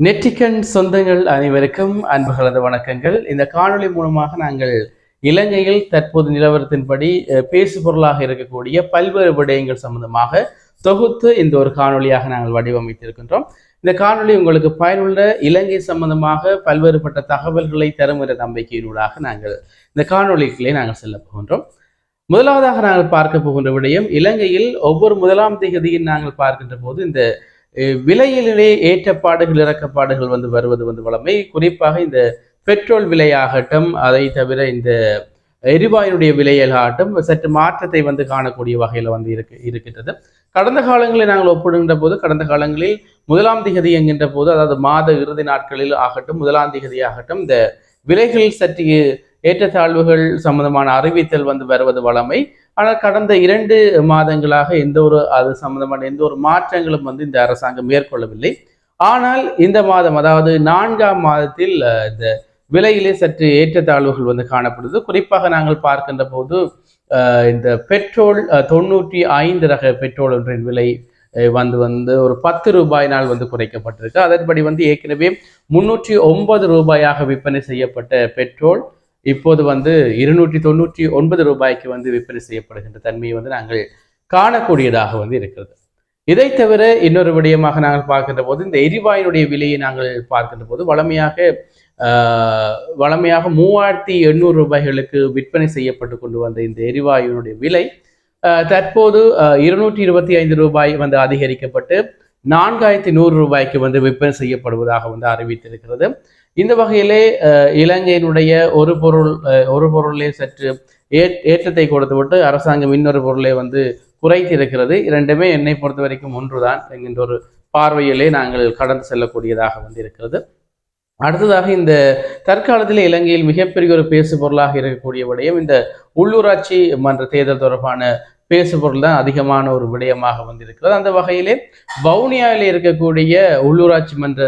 நெட்டிக்கன் சொந்தங்கள் அனைவருக்கும் அன்புகளது வணக்கங்கள். இந்த காணொளி மூலமாக நாங்கள் இலங்கையில் தற்போது நிலவரத்தின்படி அஹ், பேசு பொருளாக இருக்கக்கூடிய பல்வேறு விடயங்கள் சம்பந்தமாக தொகுத்து இந்த ஒரு காணொளியாக நாங்கள் வடிவமைத்திருக்கின்றோம். இந்த காணொளி உங்களுக்கு பயனுள்ள இலங்கை சம்பந்தமாக பல்வேறுபட்ட தகவல்களை தரும் என்ற நம்பிக்கையினூடாக நாங்கள் இந்த காணொளிகளே நாங்கள் செல்ல போகின்றோம். முதலாவதாக நாங்கள் பார்க்க போகின்ற விடயம் இலங்கையில் ஒவ்வொரு முதலாம் தேதியில் நாங்கள் பார்க்கின்ற போது இந்த விலையிலே ஏற்றப்பாடுகள் இறக்கப்பாடுகள் வந்து வருவது வந்து வளமை. குறிப்பாக இந்த பெட்ரோல் விலையாகட்டும் அதை தவிர இந்த எரிவாயுடைய விலையாகட்டும் சற்று மாற்றத்தை வந்து காணக்கூடிய வகையில் வந்து இருக்கு இருக்கின்றது. கடந்த காலங்களில் நாங்கள் ஒப்பிடுகின்ற போது கடந்த காலங்களில் முதலாம் திகதி என்கின்ற போது அதாவது மாத இறுதி நாட்களில் ஆகட்டும் முதலாம் திகதி ஆகட்டும் இந்த விலைகள் சற்று ஏற்றத்தாழ்வுகள் சம்பந்தமான அறிவித்தல் வந்து வருவது வளமை. ஆனால் கடந்த இரண்டு மாதங்களாக எந்த ஒரு அது சம்பந்தமான எந்த ஒரு மாற்றங்களும் வந்து இந்த அரசாங்கம் மேற்கொள்ளவில்லை. ஆனால் இந்த மாதம் அதாவது நான்காம் மாதத்தில் இந்த விலையிலே சற்று ஏற்றத்தாழ்வுகள் வந்து காணப்படுது. குறிப்பாக நாங்கள் பார்க்கின்ற போது இந்த பெட்ரோல் தொண்ணூற்றி ஐந்து ரக பெட்ரோல் ஒன்றின் விலை வந்து வந்து ஒரு பத்து ரூபாயினால் வந்து குறைக்கப்பட்டிருக்கு. அதன்படி வந்து ஏற்கனவே முன்னூற்றி ஒன்பது ரூபாயாக விற்பனை செய்யப்பட்ட பெட்ரோல் இப்போது வந்து இருநூற்றி தொண்ணூற்றி ஒன்பது ரூபாய்க்கு வந்து விற்பனை செய்யப்படுகின்ற தன்மையை வந்து நாங்கள் காணக்கூடியதாக வந்து இருக்கிறது. இதை தவிர இன்னொரு விடயமாக நாங்கள் பார்க்கின்ற போது இந்த எரிவாயுனுடைய விலையை நாங்கள் பார்க்கின்ற போது வளமையாக வளமையாக மூவாயிரத்தி எண்ணூறு ரூபாய்களுக்கு விற்பனை செய்யப்பட்டு கொண்டு வந்த இந்த எரிவாயுனுடைய விலை தற்போது இருநூற்றி இருபத்தி ஐந்து ரூபாய் வந்து அதிகரிக்கப்பட்டு நான்காயிரத்தி நூறு ரூபாய்க்கு வந்து விற்பனை செய்யப்படுவதாக வந்து அறிவித்திருக்கிறது. இந்த வகையிலே இலங்கையினுடைய ஒரு பொருள் ஒரு பொருளே சற்று ஏ- ஏற்றத்தை கொடுத்துவிட்டு அரசாங்கம் இன்னொரு பொருளை வந்து குறைத்திருக்கிறது. இரண்டுமே என்னை பொறுத்த வரைக்கும் ஒன்றுதான் என்கின்ற ஒரு பார்வையிலே நாங்கள் கடந்து செல்லக்கூடியதாக வந்து இருக்கிறது அடுத்ததாக இந்த தற்காலத்தில் இலங்கையில் மிகப்பெரிய ஒரு பேசு பொருளாக இருக்கக்கூடிய விடயம் இந்த உள்ளூராட்சி மன்ற தேர்தல் தொடர்பான பேசு பொருள் தான் அதிகமான ஒரு விடயமாக வந்திருக்கிறது. அந்த வகையிலே வவுனியாவில் இருக்கக்கூடிய உள்ளூராட்சி மன்ற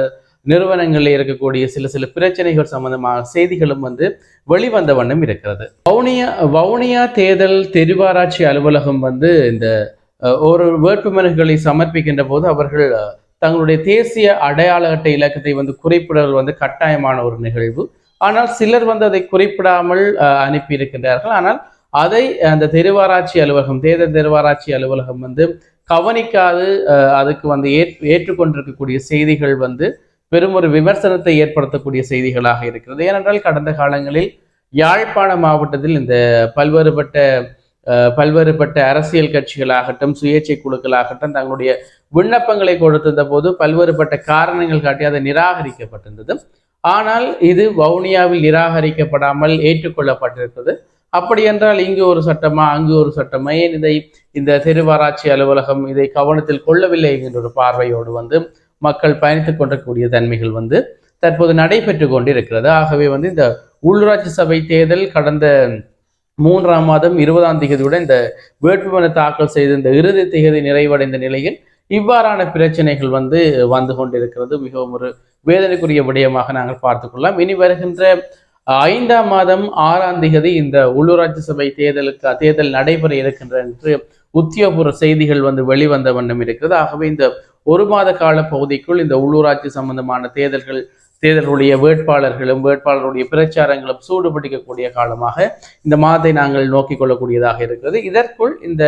நிறுவனங்களில் இருக்கக்கூடிய சில சில பிரச்சனைகள் சம்பந்தமாக செய்திகளும் வந்து வெளிவந்த வண்ணம் இருக்கிறது. வவுனியா வவுனியா தேர்தல் தெருவாராட்சி அலுவலகம் வந்து இந்த ஒரு வேட்புமனுகளை சமர்ப்பிக்கின்ற போது அவர்கள் தங்களுடைய தேசிய அடையாள அட்டை இலக்கத்தை வந்து குறிப்பிடல் வந்து கட்டாயமான ஒரு நிகழ்வு. ஆனால் சிலர் வந்து அதை குறிப்பிடாமல் அனுப்பியிருக்கின்றார்கள். ஆனால் அதை அந்த தெருவாராட்சி அலுவலகம் தேர்தல் தெருவாராட்சி அலுவலகம் வந்து கவனிக்காது அதுக்கு வந்து ஏற் ஏற்றுக்கொண்டிருக்கக்கூடிய செய்திகள் வந்து பெரும் ஒரு விமர்சனத்தை ஏற்படுத்தக்கூடிய செய்திகளாக இருக்கிறது. ஏனென்றால் கடந்த காலங்களில் யாழ்ப்பாண மாவட்டத்தில் இந்த பல்வேறுபட்ட பல்வேறுபட்ட அரசியல் கட்சிகளாகட்டும் சுயேட்சை குழுக்களாகட்டும் தங்களுடைய விண்ணப்பங்களை கொடுத்திருந்த போது பல்வேறுபட்ட காரணங்கள் காட்டி அதை நிராகரிக்கப்பட்டிருந்தது. ஆனால் இது வவுனியாவில் நிராகரிக்கப்படாமல் ஏற்றுக்கொள்ளப்பட்டிருக்கிறது அப்படி என்றால் இங்கு ஒரு சட்டமா அங்கு ஒரு சட்டமா? ஏன் இதை இந்த தெருவாராட்சி அலுவலகம் இதை கவனத்தில் கொள்ளவில்லை என்கின்ற ஒரு பார்வையோடு வந்து மக்கள் பயணித்துக் கொண்டிருக்கக்கூடிய தன்மைகள் வந்து தற்போது நடைபெற்று கொண்டிருக்கிறது. ஆகவே வந்து இந்த உள்ளூராட்சி சபை தேர்தல் கடந்த மூன்றாம் மாதம் இருபதாம் தேதியுடன் இந்த வேட்புமனு தாக்கல் செய்த இந்த இறுதி தேதி நிறைவடைந்த நிலையில் இவ்வாறான பிரச்சனைகள் வந்து வந்து கொண்டிருக்கிறது. மிகவும் ஒரு வேதனைக்குரிய விடயமாக நாங்கள் பார்த்துக்கொள்ளலாம் இனி வருகின்ற ஐந்தாம் மாதம் ஆறாம் தேதி இந்த உள்ளூராட்சி சபை தேர்தலுக்கு தேர்தல் நடைபெற இருக்கின்ற என்று உத்தியோகபூர்வ செய்திகள் வந்து வெளிவந்த வண்ணம் இருக்கிறது. ஆகவே இந்த ஒரு மாத கால பகுதிக்குள் இந்த உள்ளூராட்சி சம்பந்தமான தேர்தல்கள் தேர்தலுடைய வேட்பாளர்களும் வேட்பாளருடைய பிரச்சாரங்களும் சூடுபிடிக்கக்கூடிய காலமாக இந்த மாதத்தை நாங்கள் நோக்கிக் கொள்ளக்கூடியதாக இருக்கிறது. இதற்குள் இந்த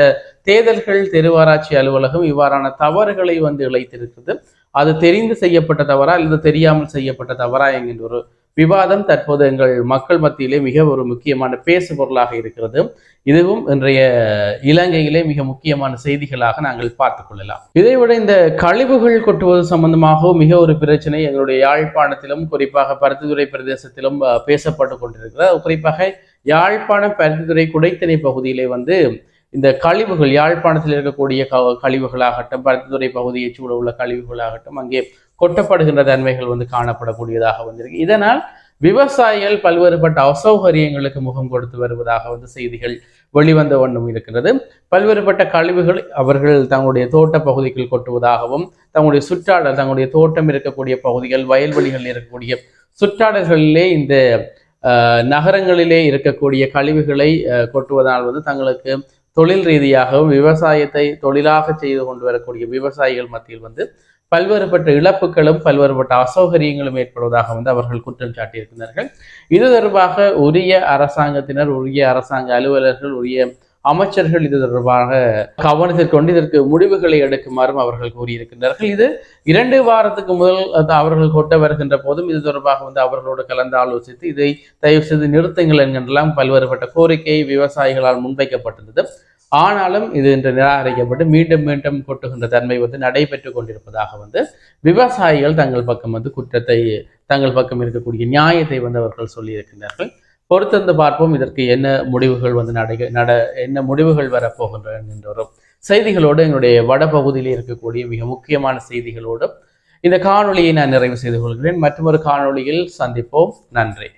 தேர்தல்கள் தெருவாராட்சி அலுவலகம் இவ்வாறான தவறுகளை வந்து இழைத்திருக்கிறது. அது தெரிந்து செய்யப்பட்ட தவறா அல்லது தெரியாமல் செய்யப்பட்ட தவறா என்கின்ற ஒரு விவாதம் தற்போது எங்கள் மக்கள் மத்தியிலே மிக ஒரு முக்கியமான பேசு பொருளாக இருக்கிறது. இதுவும் இன்றைய இலங்கையிலே மிக முக்கியமான செய்திகளாக நாங்கள் பார்த்துக் கொள்ளலாம். இதைவிட இந்த கழிவுகள் கொட்டுவது சம்பந்தமாகவும் மிக ஒரு பிரச்சனை எங்களுடைய யாழ்ப்பாணத்திலும் குறிப்பாக பருத்தித்துறை பிரதேசத்திலும் பேசப்பட்டு கொண்டிருக்கிறது. குறிப்பாக யாழ்ப்பாணம் பருத்தித்துறை குடைத்தனை பகுதியிலே வந்து இந்த கழிவுகள் யாழ்ப்பாணத்தில் இருக்கக்கூடிய க- கழிவுகளாகட்டும் பருத்தித்துறை பகுதியை சூழ உள்ள கழிவுகளாகட்டும் அங்கே கொட்டப்படுகின்ற தன்மைகள் வந்து காணப்படக்கூடியதாக வந்திருக்கு. இதனால் விவசாயிகள் பல்வேறுபட்ட அசௌகரியங்களுக்கு முகம் கொடுத்து வருவதாக வந்து செய்திகள் வெளிவந்த ஒன்றும் இருக்கிறது. பல்வேறுபட்ட கழிவுகள் அவர்கள் தங்களுடைய தோட்ட பகுதிக்குள் கொட்டுவதாகவும் தங்களுடைய சுற்றாடல் தங்களுடைய தோட்டம் இருக்கக்கூடிய பகுதிகள் வயல்வெளிகள் இருக்கக்கூடிய சுற்றாடல்களிலே இந்த நகரங்களிலே இருக்கக்கூடிய கழிவுகளை கொட்டுவதால் வந்து தங்களுக்கு தொழில் ரீதியாகவும் விவசாயத்தை தொழிலாக செய்து கொண்டு வரக்கூடிய விவசாயிகள் மத்தியில் வந்து பல்வேறுபட்ட இழப்புகளும் பல்வேறுபட்ட அசௌகரியங்களும் ஏற்படுவதாக வந்து அவர்கள் குற்றம் சாட்டியிருக்கிறார்கள் இது தொடர்பாக உரிய அரசாங்கத்தினர் உரிய அரசாங்க அலுவலர்கள் உரிய அமைச்சர்கள் இது தொடர்பாக கவனத்தில் கொண்டு இதற்கு முடிவுகளை எடுக்குமாறும் அவர்கள் கூறியிருக்கின்றார்கள். இது இரண்டு வாரத்துக்கு முதல் அவர்கள் கொட்ட வருகின்ற போதும் இது தொடர்பாக வந்து அவர்களோடு கலந்து ஆலோசித்து இதை தயவு செய்து நிறுத்துங்கள் என்கின்றலாம். பல்வேறுபட்ட கோரிக்கை விவசாயிகளால் முன்வைக்கப்பட்டிருந்தது. ஆனாலும் இது இன்று நிராகரிக்கப்பட்டு மீண்டும் மீண்டும் கொட்டுகின்ற தன்மை வந்து நடைபெற்று கொண்டிருப்பதாக வந்து விவசாயிகள் தங்கள் பக்கம் வந்து குற்றத்தை தங்கள் பக்கம் இருக்கக்கூடிய நியாயத்தை வந்து அவர்கள் சொல்லியிருக்கின்றார்கள். பொறுத்திருந்து பார்ப்போம் இதற்கு என்ன முடிவுகள் வந்து நடை நட என்ன முடிவுகள் வரப்போகின்றன என்றோரும் செய்திகளோடு எங்களுடைய வடபகுதியில் இருக்கக்கூடிய மிக முக்கியமான செய்திகளோடும் இந்த காணொளியை நான் நிறைவு செய்து கொள்கிறேன். மற்றொரு காணொளியில் சந்திப்போம். நன்றி.